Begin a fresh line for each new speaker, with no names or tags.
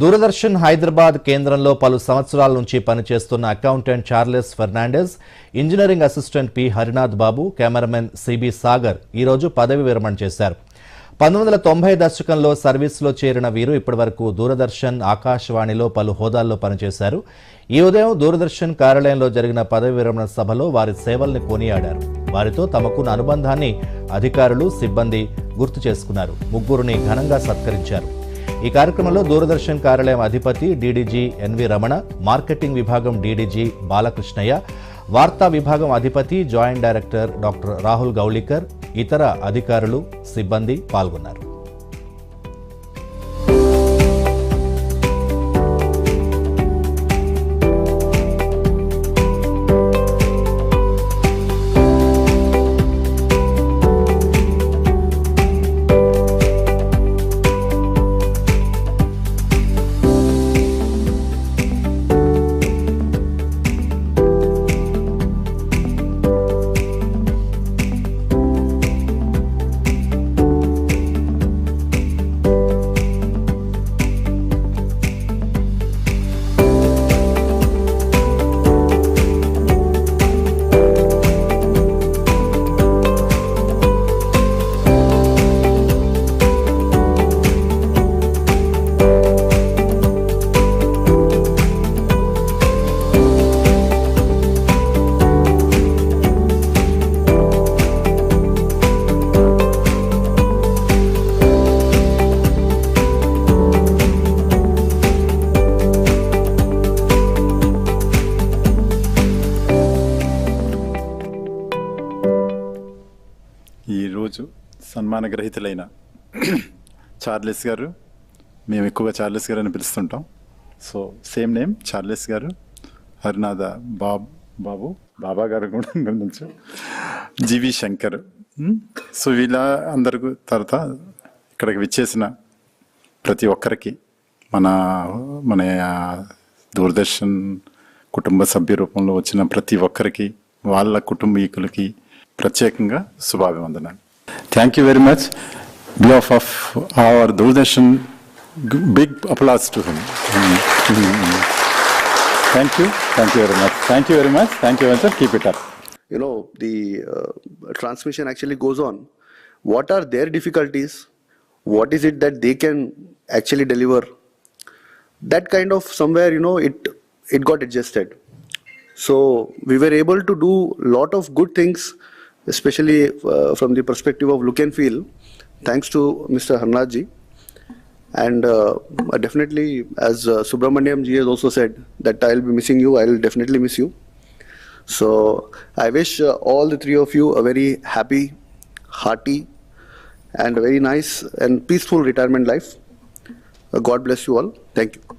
దూరదర్శన్ హైదరాబాద్ కేంద్రంలో పలు సంవత్సరాల నుంచి పనిచేస్తున్న accountant Charles Fernandes engineering assistant P. Harinath Babu cameraman CB Sagar ఈరోజు పదవి విరమణ చేశారు. పంతొమ్మిది వందల తొంభై దశకంలో సర్వీస్లో చేరిన వీరు ఇప్పటివరకు దూరదర్శన్ ఆకాశవాణిలో పలు హోదాల్లో పనిచేశారు. ఈ ఉదయం దూరదర్శన్ కార్యాలయంలో జరిగిన పదవి విరమణ సభలో వారి సేవల్ని కొనియాడారు. వారితో తమకున్న అనుబంధాన్ని అధికారులు సిబ్బంది గుర్తు చేసుకున్నారు. ముగ్గురిని ఘనంగా సత్కరించారు. ఈ కార్యక్రమంలో దూరదర్శన్ కార్యాలయం అధిపతి డీడీజీ ఎన్వి రమణ మార్కెటింగ్ విభాగం డీడీజీ బాలకృష్ణయ్య వార్తా విభాగం అధిపతి joint director doctor Rahul Gaulikar ఇతర అధికారులు సిబ్బంది పాల్గొన్నారు.
ఈరోజు సన్మాన గ్రహీతలైన చార్లెస్ గారు. మేము ఎక్కువగా చార్లెస్ గారు అని పిలుస్తుంటాం. సో సేమ్ నేమ్ చార్లెస్ గారు హరినాథ బాబ్ బాబు బాబా గారు కూడా నుంచి జీవి శంకర్. సో వీళ్ళ అందరికీ తర్వాత ఇక్కడికి విచ్చేసిన ప్రతి ఒక్కరికి మన మన దూరదర్శన్ కుటుంబ సభ్య రూపంలో వచ్చిన ప్రతి ఒక్కరికి వాళ్ళ కుటుంబీకులకి ప్రత్యేకంగా శుభాభివందనాలు. Thank you very much. On behalf of our Doordarshan, big applause to him. Thank you. Thank you very much. Thank you very much. Thank you, sir. Keep it up.
You know, the uh, transmission actually goes on. What are their difficulties? What is it that they can actually deliver? That kind of somewhere, you know, it it got adjusted. So we were able to do lot of good things especially uh, from the perspective of look and feel thanks to mr harnath ji and uh, definitely as uh, subramaniam ji has also said that i'll be missing you i'll definitely miss you so I wish uh, all the three of you a very happy, hearty, and very nice and peaceful retirement life. Uh, God bless you all. Thank you.